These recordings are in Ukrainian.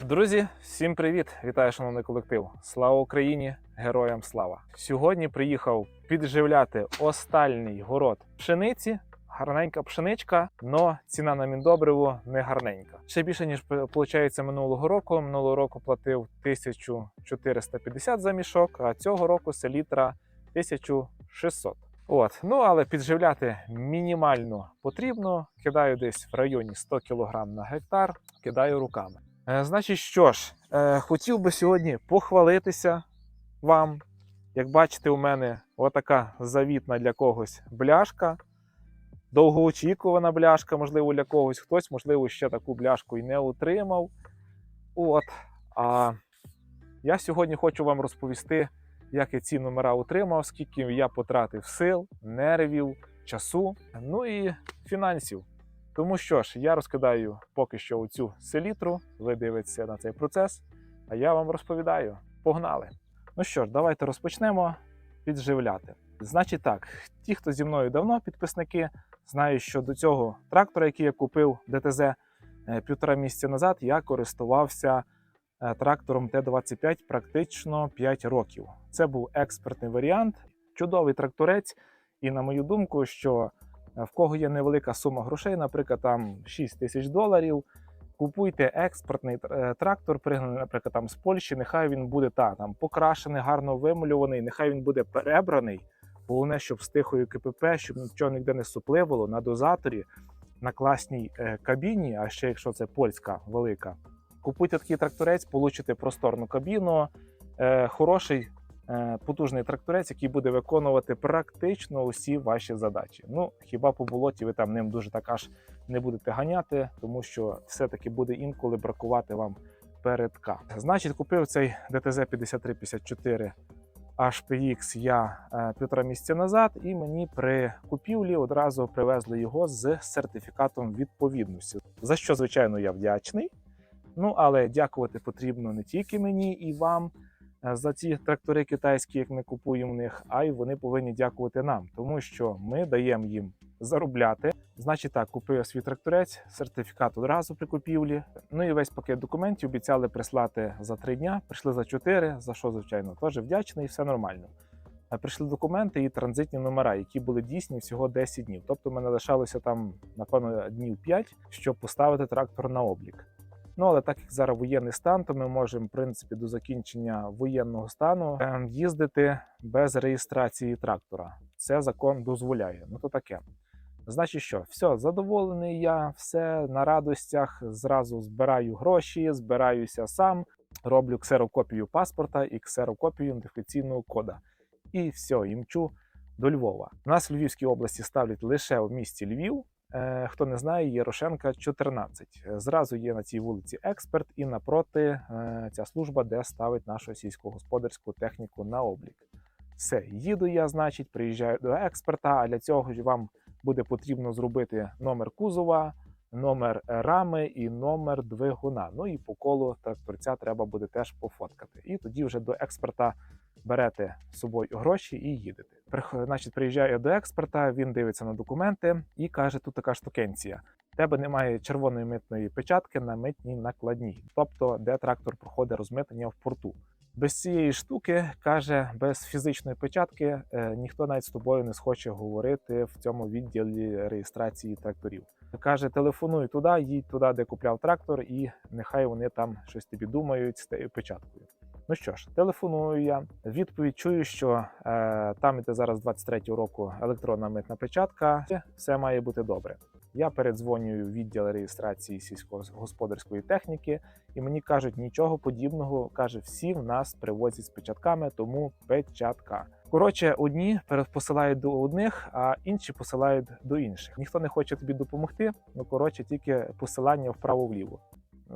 Друзі, всім привіт! Вітаю, шановний колектив! Слава Україні! Героям слава! Сьогодні приїхав підживляти остальний город пшениці. Гарненька пшеничка, но ціна на міндобриво не гарненька. Ще більше ніж виходить минулого року. Минулого року платив 1450 за мішок, а цього року селітра 1600. От, ну але підживляти мінімально потрібно. Кидаю десь в районі 100 кг на гектар, кидаю руками. Е, значить, що ж, е, хотів би сьогодні похвалитися вам. Як бачите, у мене отака завітна для когось бляшка. Довгоочікувана бляшка, можливо, для когось. Хтось, можливо, ще таку бляшку і не отримав. От. А я сьогодні хочу вам розповісти, як я ці номера отримав, скільки я потратив сил, нервів, часу, ну і фінансів. Тому що ж, я розкидаю поки що оцю селітру, ви дивитеся на цей процес, а я вам розповідаю. Погнали! Ну що ж, давайте розпочнемо підживляти. Значить так, ті, хто зі мною давно підписники, знають, що до цього трактора, який я купив ДТЗ е, півтора місяця назад, я користувався е, трактором Т-25 практично 5 років. Це був експертний варіант, чудовий тракторець, і на мою думку, що в кого є невелика сума грошей, наприклад, там 6 тисяч доларів. Купуйте експортний е, трактор, пригнаний, наприклад, там з Польщі. Нехай він буде та, там покрашений, гарно вималюваний, нехай він буде перебраний. Головне, щоб з тихою КПП, щоб нічого ніде не супливало на дозаторі, на класній е, кабіні, а ще якщо це польська велика. Купуйте такий тракторець, получите просторну кабіну, е, хороший потужний тракторець, який буде виконувати практично усі ваші задачі. Ну, хіба по болоті ви там ним дуже так аж не будете ганяти, тому що все-таки буде інколи бракувати вам передка. Значить, купив цей ДТЗ 5354 HPX я е, півтора місяця назад, і мені при купівлі одразу привезли його з сертифікатом відповідності. За що, звичайно, я вдячний. Ну, але дякувати потрібно не тільки мені і вам е, за ці трактори китайські, як ми купуємо в них, а й вони повинні дякувати нам, тому що ми даємо їм заробляти. Значить, так, купив свій тракторець, сертифікат одразу при купівлі. Ну і весь пакет документів обіцяли прислати за три дня. Прийшли за чотири, за що, звичайно, теж вдячний, все нормально. Прийшли документи і транзитні номера, які були дійсні всього 10 днів. Тобто, мене лишалося там, напевно, днів 5, щоб поставити трактор на облік. Ну але так як зараз воєнний стан, то ми можемо, в принципі, до закінчення воєнного стану е, їздити без реєстрації трактора. Це закон дозволяє. Ну то таке. Значить, що все, задоволений я, все на радостях. Зразу збираю гроші, збираюся сам, роблю ксерокопію паспорта і ксерокопію ідентифікаційного кода. І все, і до Львова. Нас в Львівській області ставлять лише в місті Львів. Е, Хто не знає, Єрошенка 14. Зразу є на цій вулиці експерт, і напроти е, ця служба, де ставить нашу сільськогосподарську техніку на облік. Все, їду я, значить, приїжджаю до експерта. А для цього ж вам буде потрібно зробити номер кузова, номер рами і номер двигуна. Ну і по колу тракторця треба буде теж пофоткати. І тоді вже до експерта берете з собою гроші і їдете. Значить, приїжджаю я до експерта, він дивиться на документи і каже: тут така штукенція. Тебе немає червоної митної печатки на митній накладній, тобто де трактор проходить розмитнення в порту. Без цієї штуки каже, без фізичної печатки е, ніхто навіть з тобою не схоче говорити в цьому відділі реєстрації тракторів. Каже, телефонуй туди, їдь туди, де купляв трактор, і нехай вони там щось тобі думають з печаткою. Ну що ж, телефоную я. Відповідь чую, що е, там іде зараз 23-го року електронна митна печатка. Все має бути добре. Я передзвонюю відділ реєстрації сільськогосподарської техніки, і мені кажуть, нічого подібного. каже, всі в нас привозять з печатками, тому печатка. Коротше, одні перепосилають до одних, а інші посилають до інших. Ніхто не хоче тобі допомогти. Ну коротше, тільки посилання вправо-вліво.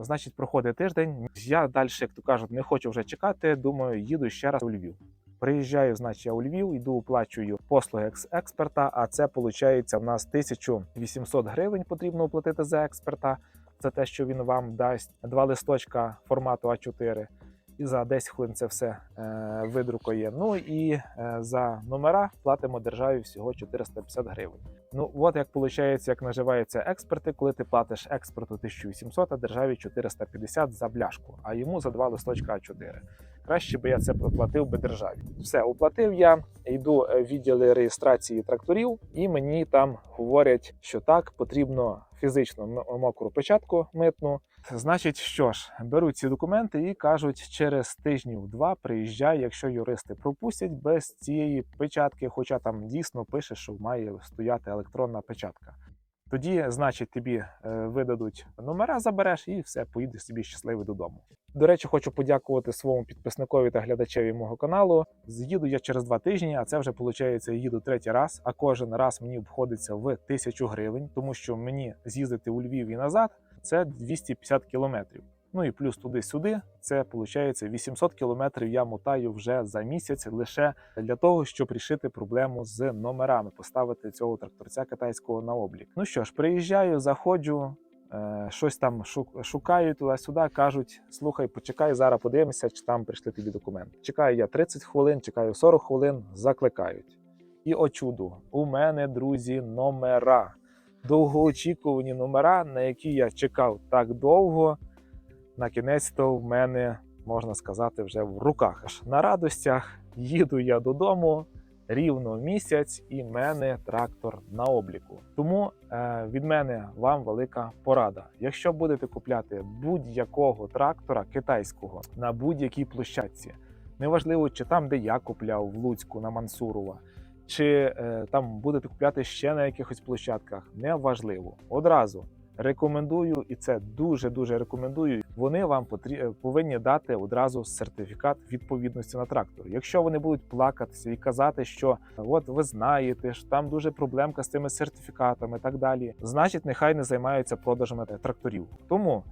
Значить, проходить тиждень. Я далі, як то кажуть, не хочу вже чекати. Думаю, їду ще раз у Львів. Приїжджаю, значить, я у Львів, йду, оплачую послуги екс- експерта. А це виходить, в нас 1800 гривень потрібно оплатити за експерта. Це те, що він вам дасть два листочка формату А4. І за 10 хвилин це все е, видрукує. Ну і е, за номера платимо державі всього 450 гривень. Ну, от як виходить, як наживаються експерти, коли ти платиш експерту 1800, а державі 450 за бляшку, а йому за два листочка А4. Краще би я це проплатив би державі. Все, оплатив я, йду в відділи реєстрації тракторів, і мені там говорять, що так, потрібно фізично мокру печатку митну. Значить, що ж, беруть ці документи і кажуть, через тижнів два приїжджай, якщо юристи пропустять без цієї печатки, хоча там дійсно пише, що має стояти електронна печатка. Тоді, значить, тобі е, видадуть номера, забереш і все, поїдеш собі щасливий додому. До речі, хочу подякувати своєму підписникові та глядачеві мого каналу. З'їду я через два тижні, а це вже виходить, їду третій раз. А кожен раз мені обходиться в тисячу гривень, тому що мені з'їздити у Львів і назад це 250 кілометрів. Ну і плюс туди-сюди, це виходить 800 кілометрів я мотаю вже за місяць лише для того, щоб рішити проблему з номерами, поставити цього тракторця китайського на облік. Ну що ж, приїжджаю, заходжу, е, щось там шу- шукаю туди-сюди, кажуть: слухай, почекай, зараз подивимося, чи там прийшли тобі документи. Чекаю я 30 хвилин, чекаю 40 хвилин, закликають. І о чудо, у мене, друзі, номера. Довгоочікувані номера, на які я чекав так довго. На кінець то в мене, можна сказати, вже в руках. Аж на радостях їду я додому рівно місяць, і в мене трактор на обліку. Тому е, від мене вам велика порада. Якщо будете купляти будь-якого трактора китайського на будь-якій площадці, неважливо, чи там, де я купляв в Луцьку на Мансурова, чи е, там будете купляти ще на якихось площадках, неважливо. Одразу рекомендую, і це дуже дуже рекомендую. Вони вам е, повинні дати одразу сертифікат відповідності на трактор. Якщо вони будуть плакатися і казати, що от ви знаєте, що там дуже проблемка з цими сертифікатами, і так далі, значить, нехай не займаються продажами тракторів. Тому.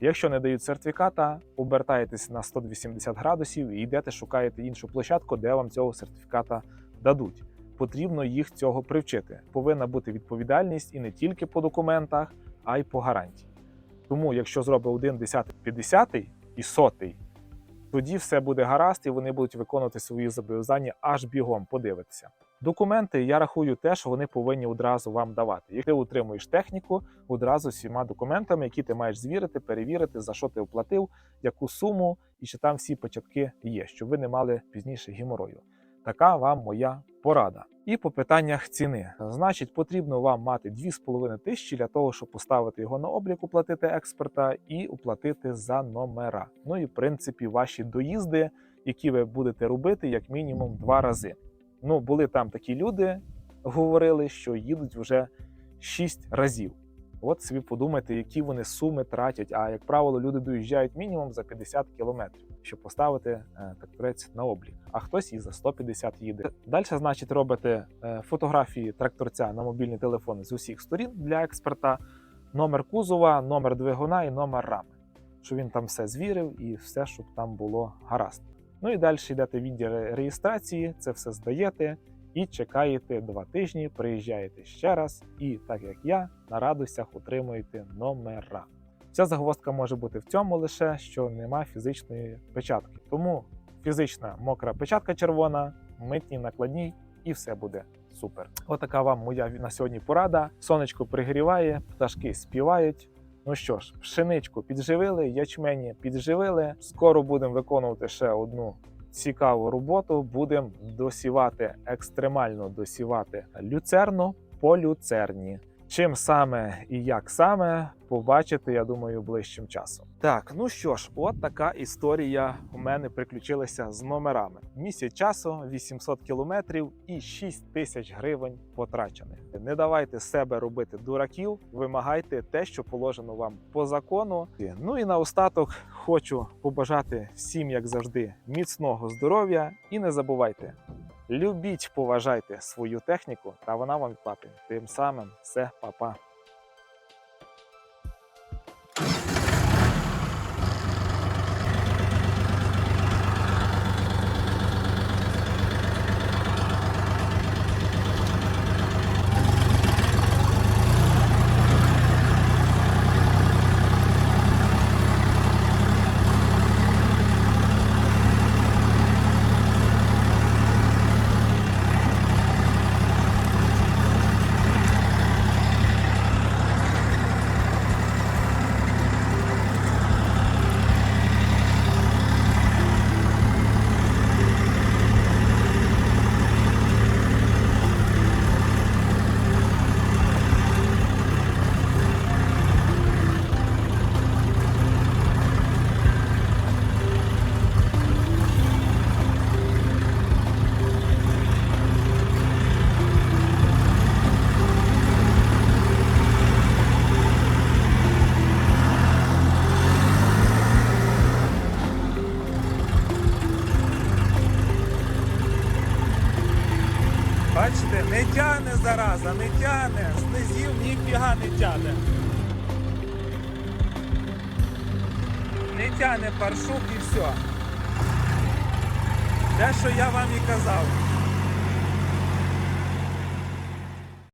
Якщо не дають сертифіката, обертаєтесь на 180 градусів і йдете, шукаєте іншу площадку, де вам цього сертифіката дадуть. Потрібно їх цього привчити. Повинна бути відповідальність і не тільки по документах, а й по гарантії. Тому, якщо зробить один десятий, п'ятдесятий і сотий, тоді все буде гаразд, і вони будуть виконувати свої зобов'язання аж бігом. Подивитися. Документи я рахую те, що вони повинні одразу вам давати. Як ти утримуєш техніку, одразу з всіма документами, які ти маєш звірити, перевірити, за що ти оплатив, яку суму, і чи там всі початки є, щоб ви не мали пізніше геморою. Така вам моя порада. І по питаннях ціни. Значить, потрібно вам мати 2,5 тисячі для того, щоб поставити його на облік, оплатити експерта і оплатити за номера. Ну і в принципі ваші доїзди, які ви будете робити як мінімум два рази. Ну, були там такі люди, говорили, що їдуть вже 6 разів. От собі подумайте, які вони суми тратять. А як правило, люди доїжджають мінімум за 50 кілометрів, щоб поставити е, тракторець на облік. А хтось і за 150 їде. Далі, значить, робите е, фотографії тракторця на мобільні телефони з усіх сторін для експерта, номер кузова, номер двигуна і номер рами, щоб він там все звірив і все, щоб там було гаразд. Ну і далі йдете відділ реєстрації, це все здаєте і чекаєте два тижні, приїжджаєте ще раз, і так як я на радостях отримуєте номера. Ця загвоздка може бути в цьому лише, що нема фізичної печатки. Тому фізична мокра печатка червона, митні накладні, і все буде супер. Отака вам моя на сьогодні порада. Сонечко пригріває, пташки співають. Ну що ж, пшеничку підживили, ячмені підживили. Скоро будемо виконувати ще одну цікаву роботу. Будемо досівати екстремально досівати люцерну по люцерні. Чим саме і як саме побачите, я думаю, ближчим часом. Так, ну що ж, от така історія у мене приключилася з номерами. Місяць часу, 800 кілометрів і 6 тисяч гривень потрачених. Не давайте себе робити дураків, вимагайте те, що положено вам по закону. Ну і наостаток хочу побажати всім, як завжди, міцного здоров'я і не забувайте. Любіть, поважайте свою техніку, та вона вам папі. Тим самим все, па-па. Бачите, не тяне зараза, не тяне, стезів ніфіга не тяне. Не тяне паршук і все. Те, що я вам і казав.